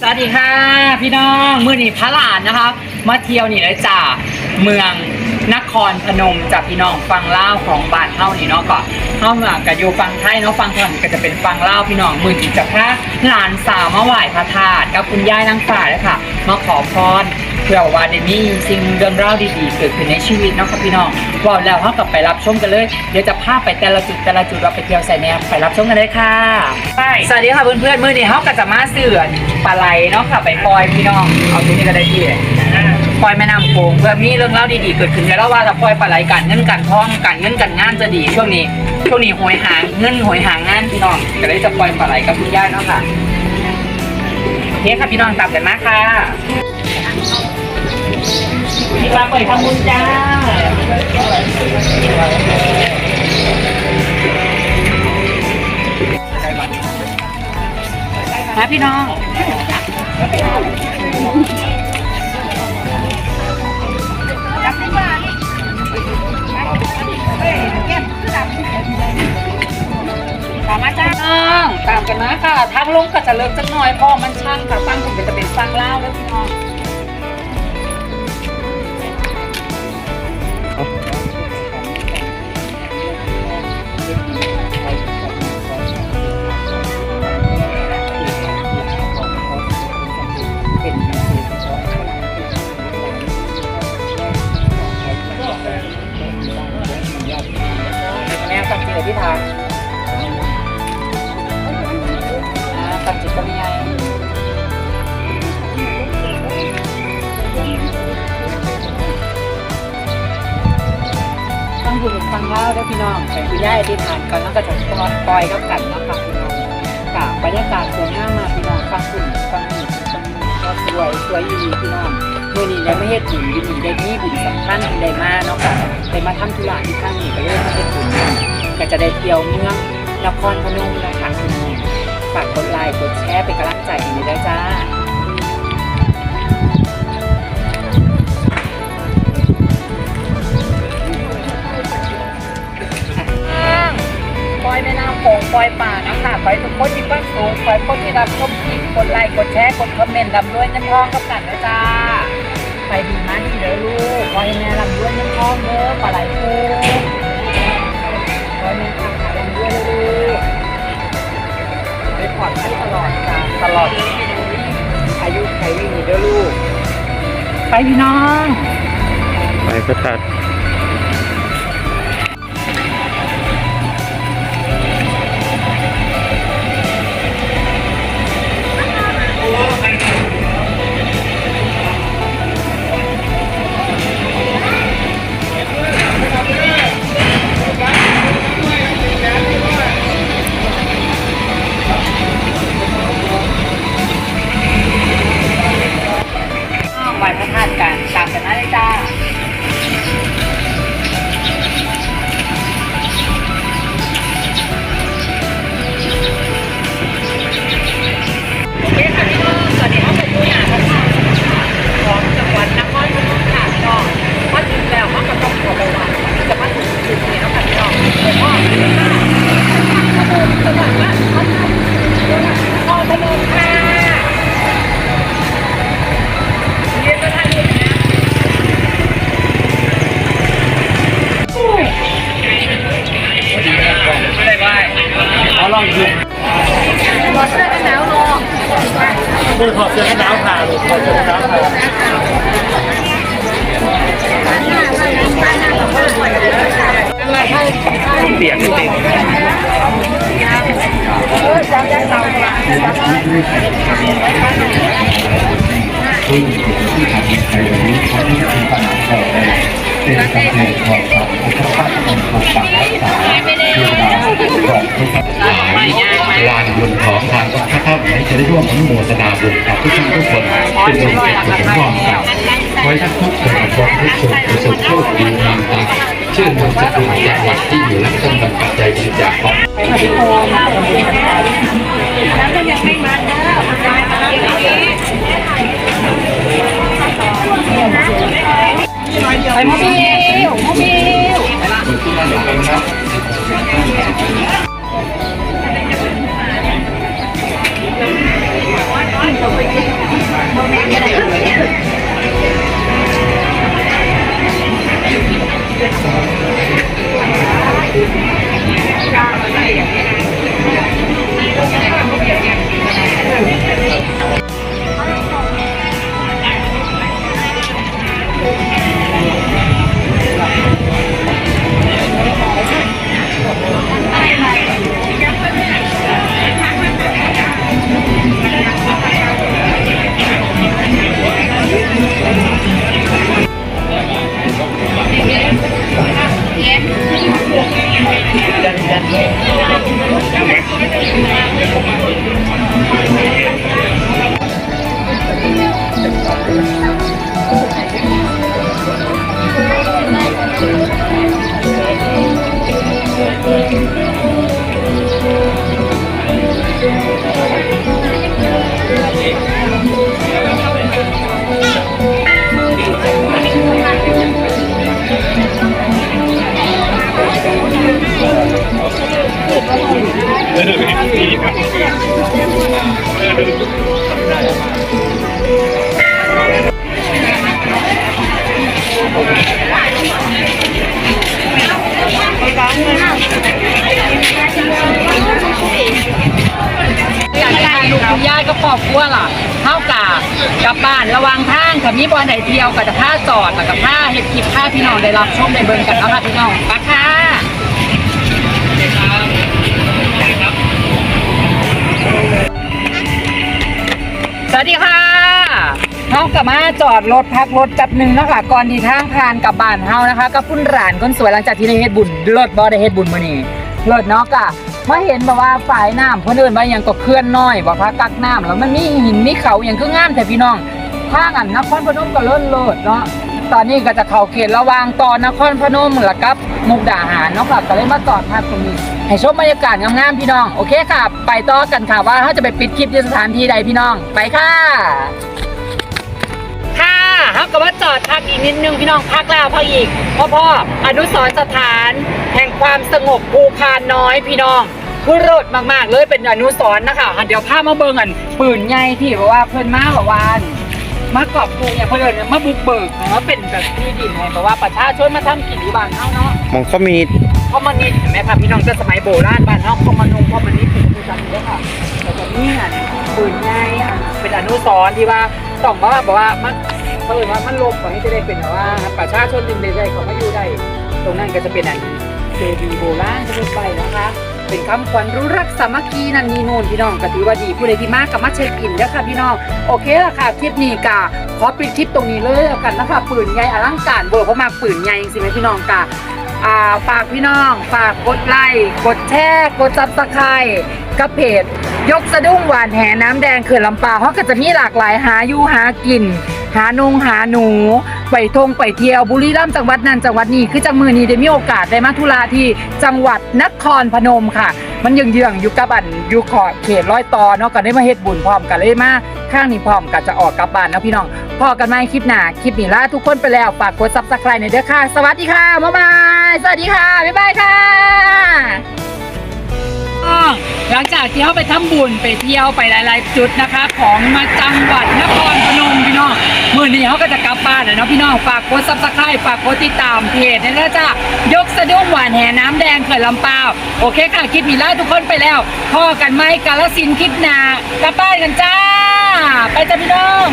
สวัสดีค่ะพี่น้องมื่อนี้พระหลานนะคะมาเที่ยวนี่เลยจ้าเมืองนครพนมจากพี่น้องฟังเล่าของบ้านเฮานี่เนาะก็เฮามากับอยู่ฟังไทยเนาะฟังทอนก็จะเป็นฟังเล่าพี่น้องมือนี่จะพาหลานสาวมาไหว้พระธาตุกับคุณย่ายนางฝ่าเลยค่ะมาขอพร เพื่อว่าได้มีสิ่งเรื่องราวดีๆเกิดขึ้นในชีวิตเนาะครับพี่น้องว่าแล้วเฮากลับไปรับชมกันเลย เดี๋ยวจะพาไปแต่ละจุดแต่ละจุดเราไปเที่ยวใส่แนวไปรับชมกันเลยค่ะสวัสดีค่ะเพื่อนๆมื้อนี้เฮาก็จะมาเสื่อนปลาไหลเนาะค่ะไปปล่อยพี่น้องเอาตรงนี้ก็ได้ที่ปล่อยแม่น้ำโขงเพื่อมีเรื่องเล่าวดีๆเกิดขึ้นแล้วว่าถ้าปล่อยปลาไหลกันเงินกันทองกันเงินกันงานจะดีช่วงนี้ช่วงนี้หวยหางเงินหวยหางงานพี่น้องก็เลยจะปล่อยปลาไหลกับคุณย่าเนาะค่ะโอเคค่ะพี่น้องตามกันมาค่ะ พี่ปลาปล่อยทำบุญจ้ามาพี่น้องตามมาจ้าตามกันนะค่ะทางลงก็จะเลิกจักหน่อยเพราะมันช่างค่ะฟังคุณก็จะเป็นฟังเล่าแล้วพี่น้อง ฟังเล่าวด้พี่น้องแต่พี่ย่าที่ทานก่อนแล้วก็จะปล่อยกับกันเนาะค่ะพี่น้องกับบรรยากาศสวยงามมากพี่น้องฟังคุณฟังนี่ฟังนี่ก็สวยสวยอยู่ดีพี่น้องเมื่อนี้ยังไม่เฮ็ดบุญอยู่นี่ได้มีบุญสำคัญได้มาเนาะค่ะได้มาทำธุระที่ข้างนี้ก็เลยมาเฮ็ดบุญก็จะได้เที่ยวเมืองนครพนมนะคะพี่น้องฝากกดไลค์กดแชร์เป็นกำลังใจให้ด้วยจ้า อยแม่น้ำโขงปล่อยป่านะคะปล่อยทุกคนที่ฟังสูงปล่อยคนที่รับชมคลิปกดไลค์กดแชร์กดคอมเมนต์ดำด้วยเงินทองกับกันนะจ้าไปดีมาดีเด้อลูกปล่อยแม่ลำด้วยเงินทองเด้อปลาไหลปูปล่อยแม่ขับขาลำด้วยลูกไปปลอดภัยตลอดจ้าตลอดอายุไขวิ่งเด้อลูกไปพี่น้องไปพระธา ผ่าเลยขอบเสื้อกันหนาวผ่าเปียกจริงผู้ที่ทำในวันนี้เขาที่ทำปัญหาต่อไปเป็นสาเหตุของความอุปสรรคของปกปักรักษาเรื่อ งราวของทุกหลายลานบนของทางพระเจ้าไหนจะได้ร่วมอนุโมทนาบุญกับทุกท่านทุกคนเป็นบุญเป็นกุศลร่วมกันขอให้ท่านทุกคนทุกคนทุกคนประสบโชคดีงามีตังชื่นมือสกุลจังหวัดที่อยู่และต้นกำปัจจัยบริจาคของพี่โคมาแล้วก็ยังไม่มาเด้อไปมอบิวมอบิวไป กลับบ้านระวังทางกับมีบอลไหนเที่ยวกับจะผ้าจอดแล้วกับผ้าเห็ดคลิปผ้าพี่น้องได้รับชมได้เบิ่งกันแล้วค่ะพี่น้องปะค่ะสวัสดีค่ะเฮากลับมาจอดรถพักรถจับหนึ่งนะคะก่อนที่ทางผ่านกลับบ้านเฮานะคะกับพุ่นหลานคนสวยหลังจากที่ได้เฮ็ดบุญเลิศบ่ได้เฮ็ดบุญมื้อนี้เลิศเนาะกะ มาเห็นแบบว่าฝ่ายน้ำเพิ่นเอิ้นว่าหยังก็เคลื่อนน้อยบ่คะกักน้ำแล้วมันมีหินมีเขาหยังคืองามแต่พี่น้องทางอันนครพนมก็เลิศเลิศเนาะตอนนี้ก็จะเข้าเขตระวางตอนนครพนมแล้วกับมุกดาหารเนาะค่ะก็เลยมาจอดพักตรงนี้ให้ชมบรรยากาศงามๆพี่น้องโอเคค่ะไปต่อกันค่ะว่าเขาจะไปปิดคลิปที่สถานที่ใดพี่น้องไปค่ะค่ะเขาก็มาจอดพักอีกนิดนึงพี่น้องพักแล้วพักอีกพ่อพ่ออนุสรสถานแห่ง ความสงบภูพานน้อยพี่น้องคือรดมากๆ เลยเป็นอนุสรณ์นะคะอะเดี๋ยวพามาเบิ่งกันปืนใหญ่ที่แบบว่าเพิ่นมาแบบว่ามากอบกูเนี่ยเพิ่นเอิ้นมาบุกเบิกนะว่าเป็นแบบที่ดินให้แบบว่าประชาชนมาทำกิจที่บ้านเฮาเนาะมองเขามีคอมมานิสต์เห็นไหมครับพี่น้องแต่สมัยโบราณบ้านเฮาคอมมานุงคอมมานิสต์เป็นผู้จำได้ค่ะแต่แบบนี้อะปืนง่ายอะเป็นอนุสรณ์ที่ว่าต้องบอกว่าบอกว่ามันเปิดว่ามันลบก่อนที่จะได้เป็นแบบว่าประชาชนจึงได้ได้เขามาอยู่ได้ ตรงนั้นก็จะเป็นอัน เจดีย์โบราณทั่วไปนะคะ เป็นคำขวัญรู้รักสามัคคีนันนีโนนพี่น้องก็ถือว่าดีผู้ใดที่มากกับมาเช็คอินเด้อค่ะพี่น้องโอเคละค่ะคลิปนี้กะขอปิดคลิปตรงนี้เลยแล้วกันนะคะปืนใหญ่อลังการเบอร์เพราะมาปืนใหญ่จริงๆไหมพี่น้องกะอ่าฝากพี่น้อง ฝากกดไลค์กดแชร์กดซับสไครต์กับเพจยกสะดุ้งหวานแหน้ำแดงเขื่อนลำปาวเขาะก็จะมีหลากหลายหาอยู่หากิน หานงหาหนู ไปทงไปเที่ยวบุรีรัมย์จังหวัดนั้นจังหวัดนี้คือจังมือนี้ได้มีโอกาสได้มาทุลาที่จังหวัดนครพนมค่ะ มันยังเยืองอยู่กับอันอยู่ขอบเขตร้อยต่อเนาะก็ได้มาเฮ็ดบุญพร้อมกันเลยมาข้างนี้พร้อมกันจะออกกลับบ้านนะพี่น้องพอกันไหมคลิปหน้าคลิปนี้ลาทุกคนไปแล้วฝากกดซับสไครต์หน่อยเด้อค่ะ สวัสดีค่ะบ๊ายบายสวัสดีค่ะบ๊ายบายค่ะ หลังจากที่เขาไปทำบุญไปเที่ยวไปหลาย ๆ จุดนะคะ ของมาจังหวัดนครพนมพี่น้องมื่อนี้เขาก็จะกลับบ้านแล้วเนาะพี่น้องฝากกดซับสไครต์ฝากกดติดตามเพจนี่นะจ๊ะยกสะดุ้งหวานแห่น้ำแดงเขื่อนลำปาวโอเคค่ะคลิปนี้ลาทุกคนไปแล้วพ่อกันไหมกาลสินคลิปหนากลับบ้านกันจ้า ไปจ้ะพี่น้อง